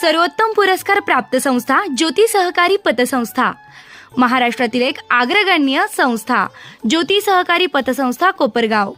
सर्वोत्तम पुरस्कार प्राप्त संस्था ज्योती सहकारी पतसंस्था. महाराष्ट्रातील एक अग्रगण्य संस्था ज्योती सहकारी पतसंस्था कोपरगाव.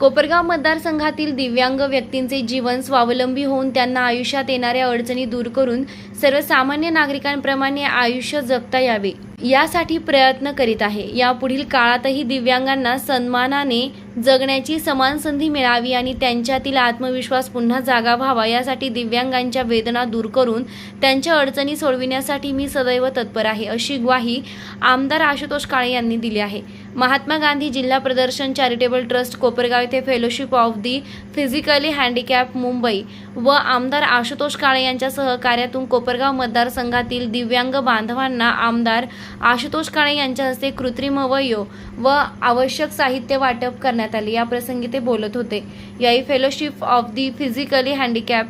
कोपरगाव मतदारसंघातील दिव्यांग व्यक्तींचे जीवन स्वावलंबी होऊन त्यांना आयुष्यात येणाऱ्या अडचणी दूर करून सर्वसामान्य नागरिकांप्रमाणे आयुष्य जगता यावे. यासाठी प्रयत्न करीत आहे. यापुढील काळातही दिव्यांगांना सन्मानाने जगण्याची समान संधी मिळावी आणि त्यांच्यातील आत्मविश्वास पुन्हा जागा व्हावा यासाठी दिव्यांगांच्या वेदना दूर करून त्यांच्या अडचणी सोडविण्यासाठी मी सदैव तत्पर आहे अशी ग्वाही आमदार आशुतोष काळे यांनी दिली आहे. महात्मा गांधी जिल्हा प्रदर्शन चॅरिटेबल ट्रस्ट कोपरगाव येथे fellowship of the physically handicap Mumbai व आमदार आशुतोष काळे यांच्या सहकार्यातून कोपरगाव मतदारसंघातील दिव्यांग बांधवांना आमदार आशुतोष काळे यांच्या हस्ते कृत्रिम अवयव व आवश्यक साहित्य वाटप करण्यात आले. या प्रसंगी ते बोलत होते. याही fellowship of the physically handicap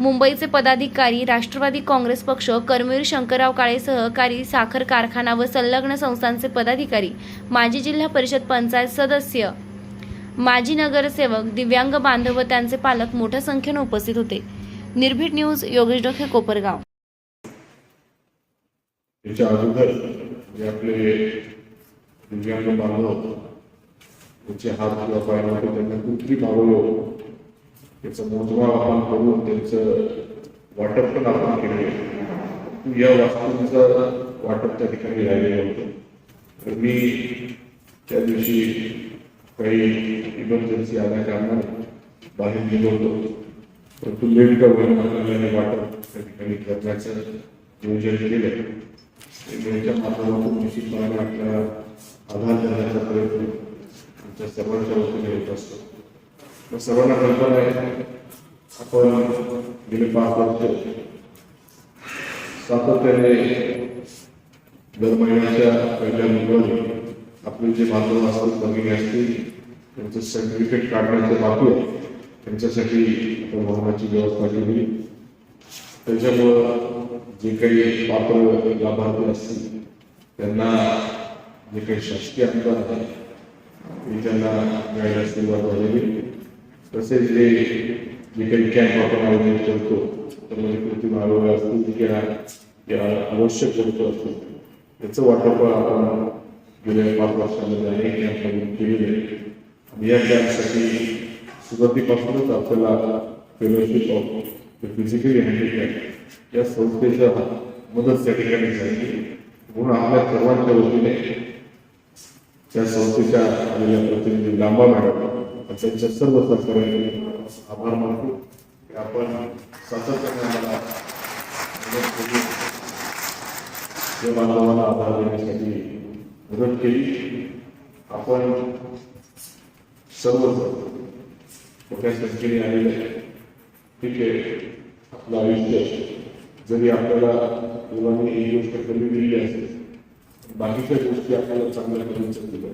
मुंबईचे पदाधिकारी राष्ट्रवादी काँग्रेस पक्ष कर्मवीर शंकरराव काळे सहकारी साखर कारखाना व संलग्न संस्थांचे पदाधिकारी माजी जिल्हा परिषद पंचायत सदस्य माजी नगरसेवक दिव्यांग बांधव व त्यांचे पालक मोठ्या संख्येने उपस्थित होते. निर्भीड न्यूज योगेश डोके कोपरगाव. याच्या अगोदर जे आपले दिव्यांग बांधव त्यांचे हात किंवा पाय नव्हते त्यांना कुठली मागवलो त्याचं मोजमाप आपण करून त्यांचं वाटप पण आपण केले या वास्तूंचं वाटप त्या ठिकाणी राहिलेलं होतं. तर मी त्या दिवशी काही इमर्जन्सी आल्या कारणाने बाहेर गेलो होतो. परंतु लेट का होईना वाटप त्या ठिकाणी करण्याचं नियोजन केलं त्यांच्या माध्यमातून निश्चितपणे आपल्याला आधार देण्याचा प्रयत्न आमच्या सर्वांच्या वतीने होत असतो. सर्वांना कल्पना आहे आपण गेले पाच वर्ष सातत्याने दर महिन्याच्या पहिल्या मुलं आपले जे बांधव असतात भगिनी असतील त्यांचं सर्टिफिकेट काढण्याचं बाकी आहे त्यांच्यासाठी आपण वाहनाची व्यवस्था केली त्याच्यामुळं जे काही पात्र लाभार्थी असतील त्यांना जे काही शासकीय अनुदान आहे ते त्यांना मिळायला सुरुवात झालेली तसेच जे जे काही कॅम्प आपण आयोजित करतो त्यामध्ये कृत्रिम आरोग्य असतील किंवा या आवश्यक करतो असतो त्याचं वाटप आपण गेल्या पाच वर्षामध्ये अनेक कॅम्पमधून केलेले आणि या कॅम्पसाठी सुरुवातीपासूनच आपल्याला फेलोशिप ऑफ फिजिकली हँडिकॅप या संस्थेच्या मदत त्या ठिकाणी झाली. म्हणून आपल्या सर्वांच्या वतीने त्या संस्थेच्या आलेल्या प्रतिनिधी लांबा मॅडम त्यांच्या सर्व सहकार्याने आभार मानतो की आपण सातत्याने आम्हाला मदत केली. आधार देण्यासाठी मदत केली. आपण सर्व मोठ्या संख्येने आलेले ठीक आहे. आपलं आयुष्य जरी आपल्याला मुलांनी ही गोष्ट कमी दिली असेल बाकीच्या गोष्टी आपल्याला चांगल्या करून शकतील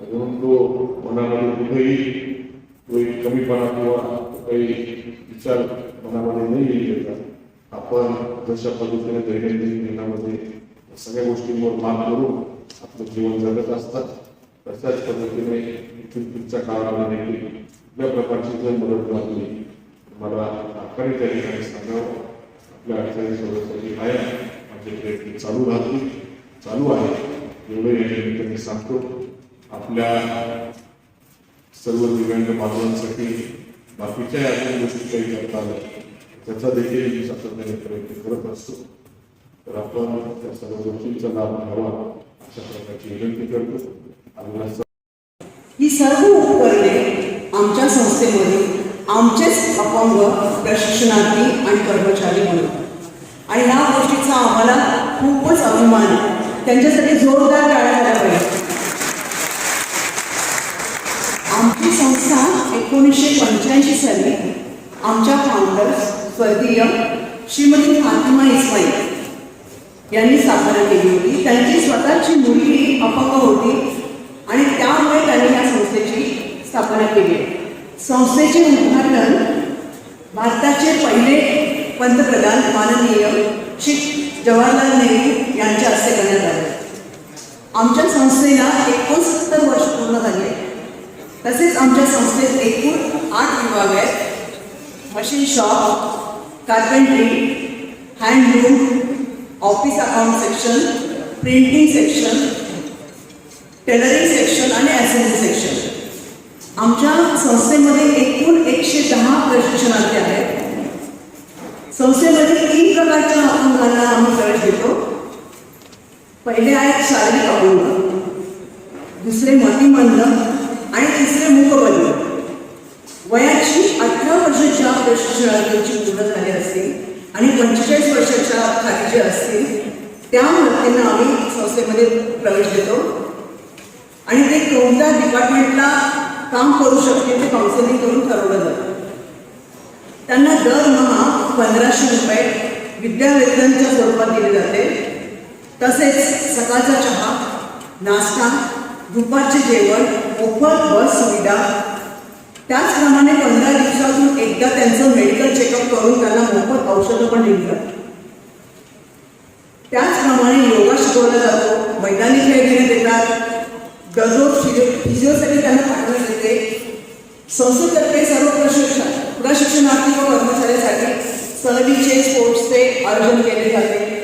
म्हणून तो मनामध्ये कुठेही तो एक कमीपणा किंवा काही विचार मनामध्ये नाही येईल आपण जशा पद्धतीने दैनंदिन जीवनामध्ये सगळ्या गोष्टींवर मात करून आपलं जीवन जगत असतात तशाच पद्धतीने इथून पुढच्या काळामध्ये देखील कुठल्या प्रकारची जर मदत लागली मला आखाडी त्या ठिकाणी सांगावं. आपल्या अडचणी सोडवण्यासाठी आहे माझे प्रयत्न चालू राहतील चालू आहे. एवढं या निमित्ताने सांगतो. आपल्या सर्व दिव्यांग बांधवांसाठी बाकीच्या अनेक गोष्टी काही करता आल्या. त्याचा देखील मी सातत्याने प्रयत्न करत असतो. तर आपण त्या सर्व गोष्टींचा लाभ घ्यावा अशा प्रकारची विनंती करतो. ही सर्व उपकरणे आमच्या संस्थेमध्ये आमचेच अपंग प्रशिक्षणार्थी आणि कर्मचारी म्हणून. आणि ह्या गोष्टीचा आम्हाला खूपच अभिमान आहे. त्यांच्यासाठी जोरदार टाळ्या झाल्या पाहिजे ही संस्था एकोणीसशे पंच्याऐंशी साली आमच्या फाउंडर स्वर्गीय श्रीमती फातिमा इस्माईल यांनी स्थापना केली होती. त्यांची स्वतःची मुलगी अपंग होती आणि त्यामुळे त्यांनी या संस्थेची स्थापना केली. संस्थेचे उद्घाटन भारताचे पहिले पंतप्रधान माननीय श्री जवाहरलाल नेहरू यांच्या हस्ते करण्यात आले. आमच्या संस्थेला एकोणसत्तर वर्ष पूर्ण झाले. तसेच आमच्या संस्थेत एकूण आठ विभाग आहेत machine shop carpentry handloom office account section printing section tailoring section आणि असेंब्ली सेक्शन आमच्या संस्थेमध्ये एकूण एकशे दहा प्रशिक्षणार्थी आहेत संस्थेमध्ये तीन प्रकारच्या अपंगांना आम्ही प्रवेश देतो। पहिले आहेत शारीरिक अपंग दुसरे मतिमंद आणि तिसरे मूकबधिर वयाची अठरा वर्षाच्या प्रशिक्षणार्थींची पूर्ण झाली असतील आणि पंचेचाळीस वर्षाच्या खाली जे असतील त्या व्यक्तींना आम्ही संस्थेमध्ये प्रवेश देतो. आणि ते कोणत्या डिपार्टमेंटला काम करू शकते ते काउन्सिलिंग करून ठरवलं जातं. त्यांना दरमहा पंधराशे रुपये विद्यावेतनच्या स्वरूपात दिले जाते. तसेच सकाळचा चहा नाश्ता दुपारचे जेवण मोफत बस सुविधा. त्याचप्रमाणे पंधरा दिवसातून एकदा त्यांचं मेडिकल चेकअप करून त्यांना मोफत औषधं पण दिली जातात त्याचप्रमाणे योगा शिकवला जातो. मैदानी खेळ घेण्यात येतात दररोज फिजिओ फिजिओसाठी त्यांना पाठवण्यात येते. संस्थेतर्फे सर्व प्रशिक्षण प्रशिक्षणार्थी व कर्मचाऱ्यांसाठी सहलीचे स्पोर्ट्सचे आयोजन केले जाते.